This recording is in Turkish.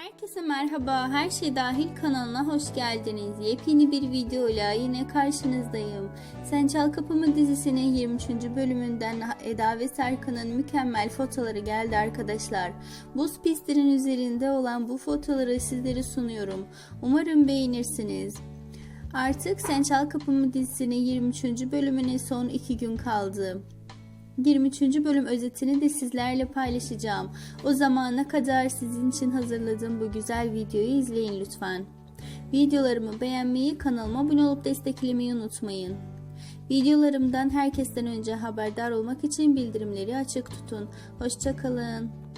Herkese merhaba, her şey dahil kanalına hoş geldiniz. Yepyeni bir videoyla yine karşınızdayım. Sen Çal Kapımı dizisinin 23. bölümünden Eda ve Serkan'ın mükemmel fotoları geldi arkadaşlar. Buz pistinin üzerinde olan bu fotoları sizlere sunuyorum. Umarım beğenirsiniz. Artık Sen Çal Kapımı dizisinin 23. bölümüne son 2 gün kaldı. 23. bölüm özetini de sizlerle paylaşacağım. O zamana kadar sizin için hazırladığım bu güzel videoyu izleyin lütfen. Videolarımı beğenmeyi, kanalıma abone olup desteklemeyi unutmayın. Videolarımdan herkesten önce haberdar olmak için bildirimleri açık tutun. Hoşçakalın.